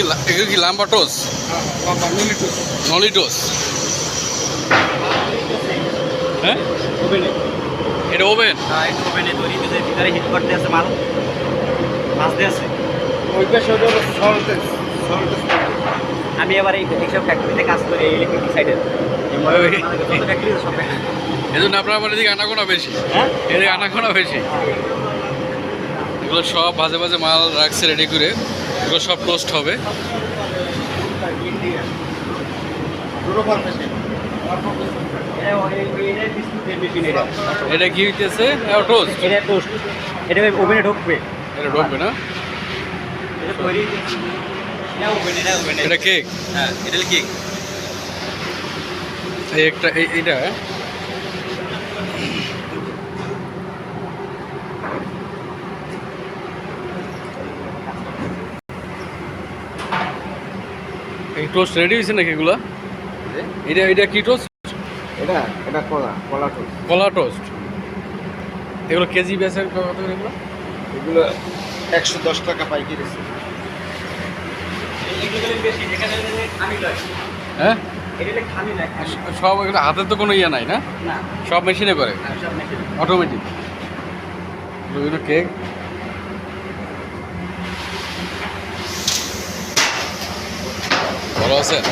কি এগুলো কি লাম্বা টোস নলি টোস হ্যাঁ? ওভেনে এটা ওভেন? হ্যাঁ একটু ওভেনে তৈরি কিন্তু এর ভিতরে হিট করতে আছে মাল আছে আমি এবার এই এইসব ফ্যাক্টরিতে কাজ করি ইলেকট্রিক আপনার আবার এদিকে আনাগোনা বেশি। হ্যাঁ? এদিকে আনাগোনা বেশি। এগুলো সব বাজে বাজে মাল রাখছে রেডি করে। এগুলো সব টোস্ট হবে। এটা এটা এটা এটা কি হইতেছে টোস্ট এটা টোস্ট এটা ওভেনে ঢুকবে। এটা ঢুকবে না? এটা তৈরি এটা এটা এটা কেক হ্যাঁ এটা কেক একটা এই- টোস্ট রেডি হয়েছে নাকি এগুলো? এটা এটা কি টোস্ট এটা এটা কলা কলা টোস্ট কলা টোস্ট এগুলো কেজি বেসের কত করে এগুলো? এগুলো একশো দশ টাকা পাইকারি হ্যাঁ। সব এগুলো হাতের তো কোনো ইয়ে নাই না? সব মেশিনে করে? আর সব মেশিন অটোমেটিক এগুলো কেক ভালো আছেন?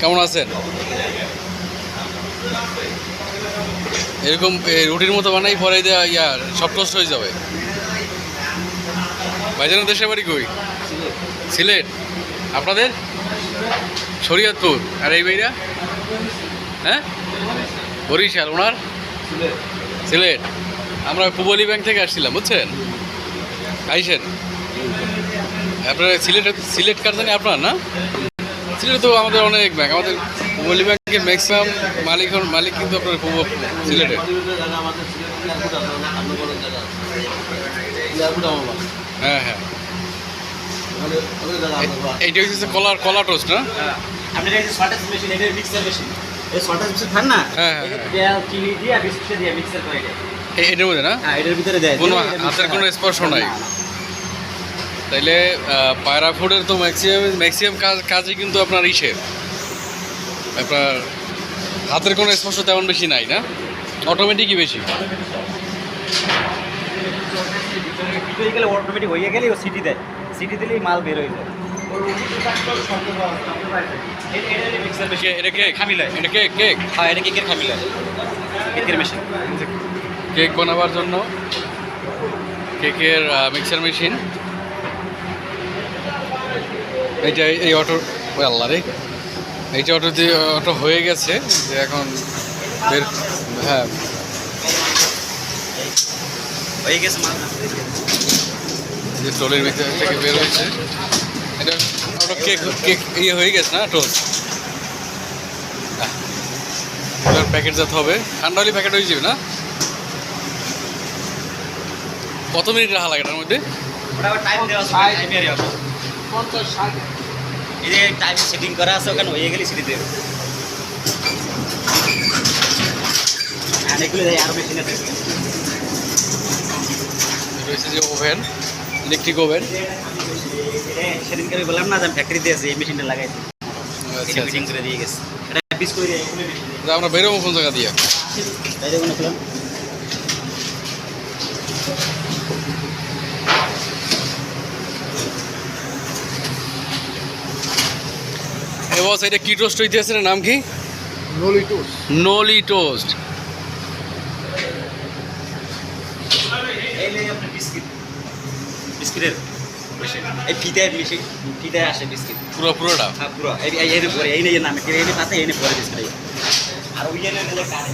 কেমন আছেন? এরকম রুটির মতো বানাই, পরে দেওয়া ইয়ার সব টোস্ট হয়ে যাবে। ভাইজানের দেশের বাড়ি কই? সিলেট। আপনাদের? শরীয়তপুর। আর এই ভাইরা? হ্যাঁ? বরিশাল। ওনার? সিলেট। আমরা পুবলি ব্যাংক থেকে আসছিলাম, বুঝছেন? আইসেন? আপনার সিলেট সিলেট কার জানি আপনার, না? সিলেট তো আমাদের অনেক ব্যাংক আমাদের পুবলি ব্যাংকের ম্যাক্সিমাম মালিক মালিক কিন্তু আপনার পূব সিলেটের হ্যাঁ হ্যাঁ। এইটা হচ্ছে কলার কলা টোস্ট না? আপনি এটা শর্টেজ মেশিন এটা মিক্সার মেশিন এই শর্টেজ মেশিন খান না হ্যাঁ, হ্যাঁ, চিনি দিয়ে বিস্কুট দিয়ে মিক্সার করে দেয় এটার মধ্যে না? হ্যাঁ এটার ভিতরে দেয়। কোনো হাতের কোনো স্পর্শ নাই। তাইলে পায়রা ফুডের তো ম্যাক্সিমাম ম্যাক্সিমাম কাজ কাজই কিন্তু আপনার ইসে। আপনার হাতের কোনো স্পর্শ তেমন বেশি নাই না? অটোমেটিকই বেশি। গেলে অটোমেটিক হয়ে গেলে ও সিটি দেয়। সিটি দিলেই মাল বের হয়ে যায়। এটা- কেক খামি লয়। এটা কেক কেক হ্যাঁ এটা কেকের কেকের মেশিন কেক বানাবার জন্য কেকের মিক্সার মেশিন এইটা এই অটো ওই আল্লাহ রে। এইটা অটো দিয়ে অটো হয়ে গেছে যে এখন বের হ্যাঁ। হয়ে গেছে যে টোলের ভিতর থেকে বের হয়েছে। এটা ওটা কেক কেক ইয়ে হয়ে গেছে না টোল? প্যাকেট যাতে হবে। ঠান্ডা হলে প্যাকেট হয়ে যাবে না? কত মিনিট রাখা লাগে এটার মধ্যে? পঞ্চাশ ষাট। এই যে টাইম সেটিং করা আছে ওখানে হয়ে গেলে সিটি দেবে। আর এগুলো দেয় আরও মেশিন আছে এটা হচ্ছে যে ওভেন ইলেকট্রিক ওভেন সেদিনকে আমি বললাম না যে ফ্যাক্টরি দিয়েছি এই মেশিনটা লাগাইছি আচ্ছা ফিটিং করে দিয়ে গেছে। এটা আচ্ছা আমরা বেরোবো কোন জায়গা দিয়ে? বস এটা কি টোস্ট হইতেছে নাম কি? নলি টোস নলি টোস্ট। এই নেই আপনার বিস্কিট। বিস্কিটের এই ফিতায় মেশিন ফিতায় আসে বিস্কিট। পুরো পুরোটা? হ্যাঁ পুরো। এই এর পরে এই নেই নামে এই নেই পাতে এই পরে বিস্কিট। আর ওই কারে